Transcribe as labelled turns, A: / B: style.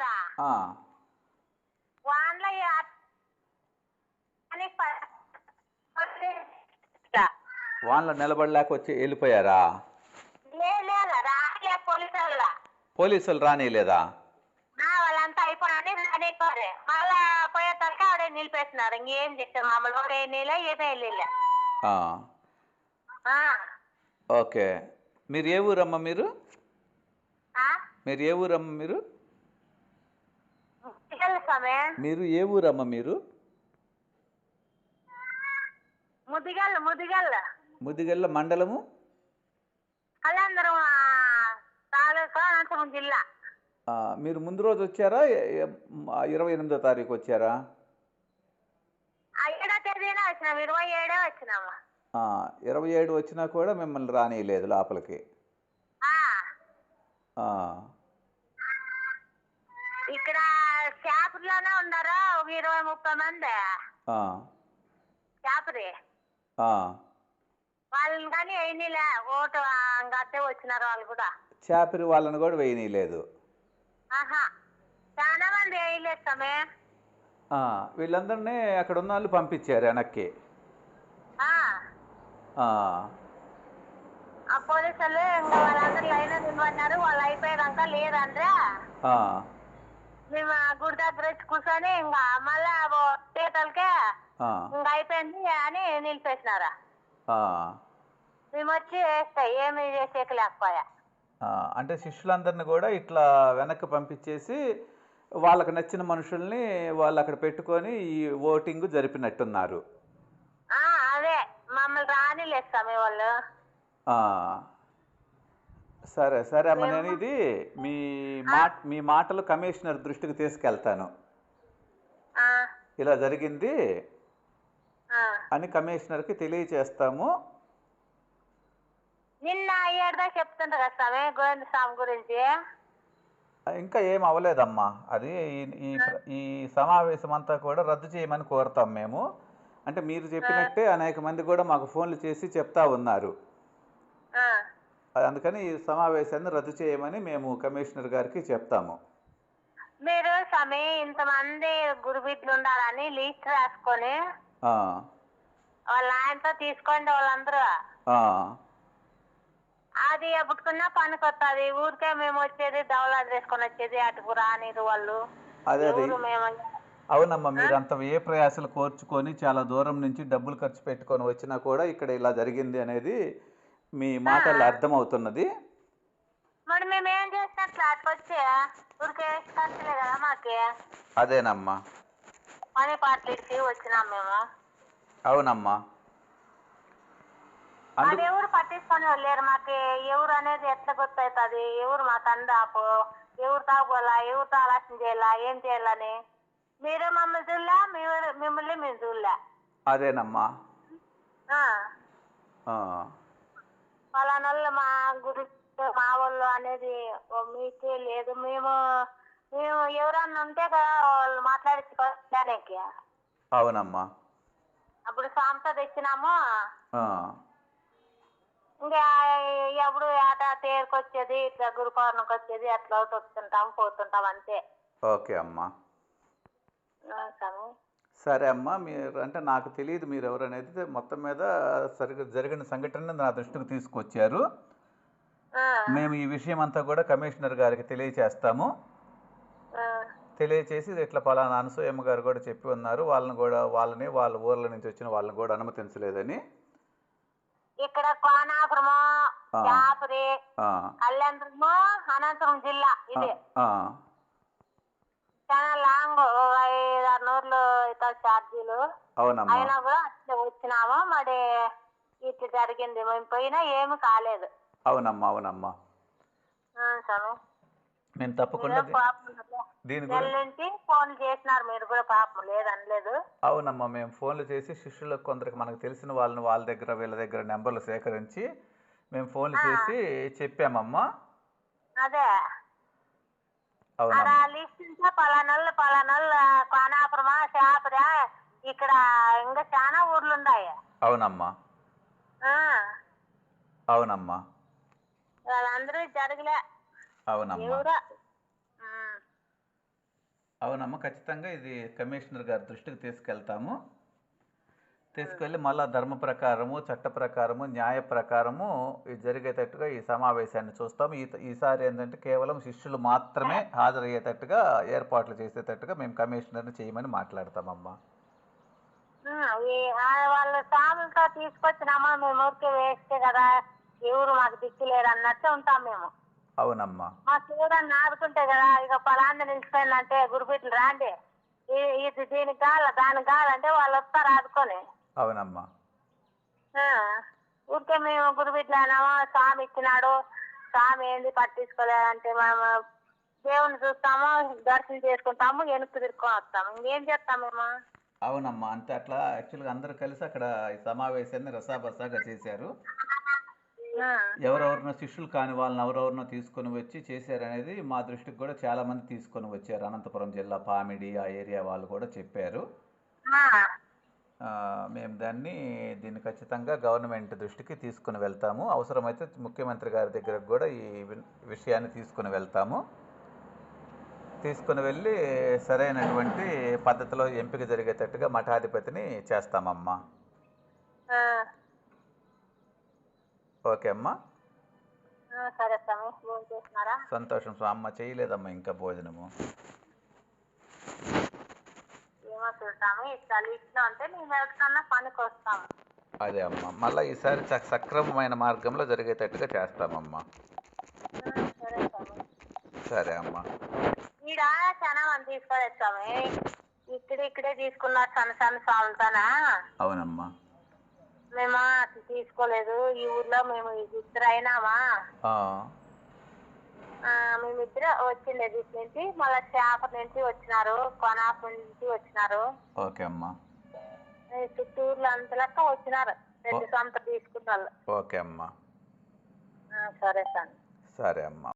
A: కదా? వాన్లో
B: వాన్లో నిలబడలేక వచ్చి వెళ్ళిపోయారా?
A: పోలీసుల
B: పోలీసులు రానిలేదా?
A: వాళ్ళంతా మళ్ళా పోయేసరికి ఆవిడే నిలిపేస్తున్నారు ఇంకేం చేస్తారు ఏమే వెళ్ళలే.
B: ఓకే. మీరు ఏ ఊరమ్మ మీరు? మీరు ఏ ఊరమ్మ మీరు? మీరు ఏ ఊరమ్మ మీరు?
A: ముదిగల్ ముదిగల్.
B: ముదిగల్ల మండలము?
A: జిల్లా.
B: మీరు ముందు రోజు వచ్చారా? ఇరవై ఎనిమిదో తారీఖు వచ్చారా?
A: ఇరవై ఏడే
B: వచ్చినా. కూడా మిమ్మల్ని రానియలేదు లోపలికి.
A: ఇక్కడ షాపులోనే ఉన్నారా? ఒక ఇరవై ముప్పై మంది?
B: ఆ,
A: షాపురి. వాళ్ళని కానీ అయినలే ఓటు అంగతే వచ్చినారు వాళ్ళు కూడా.
B: చాపిరి వాళ్ళని కూడా వేయనీయలేదు.
A: ఆహా. చాలా మంది వేయలేదు సమే
B: ఆ, వీళ్ళందరినీ అక్కడ ఉన్న వాళ్ళు పంపించారు వెనక్కి.
A: ఆ, పోలీసులు ఇంకా వాళ్ళందరూ లైన్ నిలబడినారు. వాళ్ళు అయిపోయాక లేదంటే.
B: ఆ,
A: మేము ఆ గుడి దగ్గర వచ్చి కూర్చొని ఇంకా మళ్ళా
B: ఆ,
A: ఇంకా అయిపోయింది అని నిలిపేసినారా. మేము వచ్చి వేస్తాయి ఏమి చేసేకి లేకపోయా
B: అంటే శిష్యులందరిని కూడా ఇట్లా వెనక్కి పంపించేసి వాళ్ళకి నచ్చిన మనుషుల్ని వాళ్ళు అక్కడ పెట్టుకొని ఈ ఓటింగ్ జరిపినట్టున్నారు.
A: ఆ, అదే. మమ్మల్ని రానిలేదు స్వామి వాళ్ళు
B: సరే సరే అమ్మ నేను ఇది మీ మాట మీ మాటలు కమిషనర్ దృష్టికి తీసుకెళ్తాను. ఇలా జరిగింది. అని కమిషనర్కి తెలియచేస్తాము.
A: నిన్న ఏడుదా చెప్తుండ్రు కదా స్వామి గోవింద స్వామి గురించి.
B: ఇంకా ఏం అవ్వలేదమ్మా అది ఈ- ఈ సమావేశం అంతా కూడా రద్దు చేయమని కోరుతాం మేము. అంటే మీరు చెప్పినట్టే అనేక మంది కూడా మాకు ఫోన్లు చేసి చెప్తా ఉన్నారు. అందుకని ఈ సమావేశాన్ని రద్దు చేయమని మేము కమిషనర్ గారికి చెప్తాము.
A: మీరు స్వామి ఇంతమంది గురు బిడ్డలు ఉండాలని లిస్ట్ రాసుకొని వాళ్ళ ఆయనతో తీసుకోండి వాళ్ళందరూ. అది ఎప్పుడుకున్నా పనికొస్తుంది ఊరికే మేము వచ్చేది దవలాలు తీసుకొని వచ్చేది అటుకు రానిరు వాళ్ళు.
B: అదే అవునమ్మా మీరు అంత ఏ ప్రయాసలు కోర్చుకొని చాలా దూరం నుంచి డబ్బులు ఖర్చు పెట్టుకొని వచ్చినా కూడా ఇక్కడ ఇలా జరిగింది అనేది మీ మాటల్లో అర్థమవుతున్నది.
A: మరి మేము ఏం చేసినట్లు అట్లా వచ్చి ఊరికే ఖర్చులే కదా మాకి.
B: అదేనమ్మా.
A: పాటలు ఇచ్చి వచ్చినాం మేము.
B: అవునమ్మా. అందు
A: ఎవరు పట్టించుకొని లేరు మాకు. ఎవరు అనేది ఎట్లా గుర్తవుతుంది ఎవరు మా తండాపు ఎవరు తాగోలా ఎవరితో ఆలోచన చేయాలా? ఏం చేయాలని? మీరు మమ్మల్ని చూడలే? మిమ్మల్ని మేము చూడలే?
B: అదేనమ్మా.
A: ఆ,
B: ఆ,
A: పలానోళ్ళు మా గురి మా వాళ్ళు అనేది మీకే లేదు. మేము మేము ఎవరన్నా ఉంటే కదా వాళ్ళు మాట్లాడించుకోవడానికి.
B: అవునమ్మా.
A: అప్పుడు సాంతో తెచ్చినాము. ఇంకా ఎప్పుడు ఏట తేరుకొచ్చేది ఇట్లా గురు పౌర్ణమికి వచ్చేది అట్లా వస్తుంటాం పోతుంటాం అంతే.
B: ఓకే అమ్మా.
A: స్వామి
B: సరే అమ్మా మీరు అంటే నాకు తెలియదు మీరు ఎవరు అనేది మొత్తం మీద సరిగ్గా జరిగిన సంఘటన నా దృష్టికి తీసుకొచ్చారు. మేము ఈ విషయం అంతా కూడా కమిషనర్ గారికి తెలియచేస్తాము. తెలియచేసి ఇట్లా పలానా అనసూయమ్మ గారు కూడా చెప్పి ఉన్నారు. వాళ్ళని కూడా వాళ్ళని వాళ్ళ ఊర్ల నుంచి వచ్చిన వాళ్ళని కూడా అనుమతించలేదని.
A: ఇక్కడ కోనాపురము. యాపరి అనంతపురం జిల్లా ఇది. ఛార్జీలు
B: అవునమ్మా.
A: అయినా కూడా అట్లా వచ్చినాము మరి ఇట్లా జరిగింది. మేము పోయినా ఏమి కాలేదు.
B: అవునమ్మా అవునమ్మా.
A: ఆ, స్వామి
B: నేను తప్పకుండా
A: మీరేం పాపం లేదు.
B: దీని గురించి
A: ఫోన్ చేసినారు. మీరు కూడా పాపం లేదనలేదు.
B: అవునమ్మా మేము ఫోన్లు చేసి శిష్యులకు కొందరికి మనకు తెలిసిన వాళ్ళని వాళ్ళ దగ్గర వీళ్ళ దగ్గర నెంబర్లు సేకరించి మేము ఫోన్లు చేసి చెప్పామమ్మా.
A: అదే.
B: అవునమ్మా.
A: లిస్ట్ ఉంటే పలానోళ్ళు పలానోళ్ళు కోనాపురమా షాపురా ఇక్కడ ఇంకా చాలా ఊర్లు ఉన్నాయి
B: అవునమ్మా అవునమ్మా.
A: వాళ్ళందరూ జరగలే.
B: అవునమ్మా. అవునమ్మా ఖచ్చితంగా ఇది కమిషనర్ గారి దృష్టికి తీసుకెళ్తాము. తీసుకెళ్ళి మళ్ళా ధర్మ ప్రకారము చట్ట ప్రకారము న్యాయ ప్రకారము ఇది జరిగేటట్టుగా ఈ సమావేశాన్ని చూస్తాము. ఈ ఈసారి ఏంటంటే కేవలం శిష్యులు మాత్రమే హాజరయ్యేటట్టుగా ఏర్పాట్లు చేసేటట్టుగా మేము కమిషనర్ని చేయమని మాట్లాడతామమ్మా.
A: వాళ్ళ స్వాములతో తీసుకొచ్చినామా మేము ఊరికే వేస్తే కదా ఎవరు మాకు దిక్కు లేరు అన్నట్టు ఉంటాం మేము.
B: అవునమ్మా.
A: మా చూడని ఆడుకుంటే కదా ఇక పలాంది నిలిచిపోయిందంటే గురుబిట్లు రాండి. ఈ- ఇది దీనికి కావాల దానికి కావాలంటే వాళ్ళు వస్తారు ఆడుకొని.
B: అవునమ్మా.
A: ఊరికే మేము గురుబిట్లు అయినామా స్వామి ఇచ్చినాడు స్వామి ఏంది పట్టించుకోలేదంటే మేము దేవుని చూస్తాము దర్శనం చేసుకుంటాము వెనక్కి తిరుక్కొని వస్తాము. ఇంకేం చేస్తాం మేము?
B: అవునమ్మా అంతే. అట్లా యాక్చువల్గా అందరూ కలిసి అక్కడ ఈ సమావేశాన్ని రసాబసాగా చేశారు. ఎవరెవరినో శిష్యులు కాని వాళ్ళని ఎవరెవరినో తీసుకొని వచ్చి చేశారనేది మా దృష్టికి కూడా చాలా మంది తీసుకొని వచ్చారు. అనంతపురం జిల్లా పామిడి ఆ ఏరియా వాళ్ళు కూడా చెప్పారు. మేము దాన్ని దీన్ని ఖచ్చితంగా గవర్నమెంట్ దృష్టికి తీసుకుని వెళ్తాము. అవసరమైతే ముఖ్యమంత్రి గారి దగ్గరకు కూడా ఈ విషయాన్ని తీసుకుని వెళ్తాము. తీసుకుని వెళ్ళి సరైనటువంటి పద్ధతిలో ఎంపిక జరిగేటట్టుగా మఠాధిపతిని చేస్తామమ్మా. ఓకే అమ్మా. సంతోషం స్వామి. అమ్మ చేయలేదమ్మా ఇంకా భోజనము. అదే అమ్మా. మళ్ళీ ఈసారి సక్రమమైన మార్గంలో జరిగేటట్టుగా చేస్తామమ్మా.
A: సరే
B: అమ్మా.
A: ఈడ చాలా మంది తీసుకోలేదు స్వామి. ఇక్కడ ఇక్కడే తీసుకున్నారు సన్న సన్న స్వాములతోనా
B: అవునమ్మా.
A: మేము తీసుకోలేదు. ఈ ఊర్లో మేము ఇద్దరు అయినామా? మేమిద్దరు వచ్చిండేది ఇటు నుంచి. మళ్ళీ చేప నుంచి వచ్చినారు కొనాప నుంచి వచ్చినారు.
B: ఓకే అమ్మా.
A: చిత్తూరులో అంత లెక్క వచ్చినారు. రెండు సొంత తీసుకున్న వాళ్ళు.
B: ఓకే అమ్మా.
A: సరే సార్
B: సరే అమ్మా.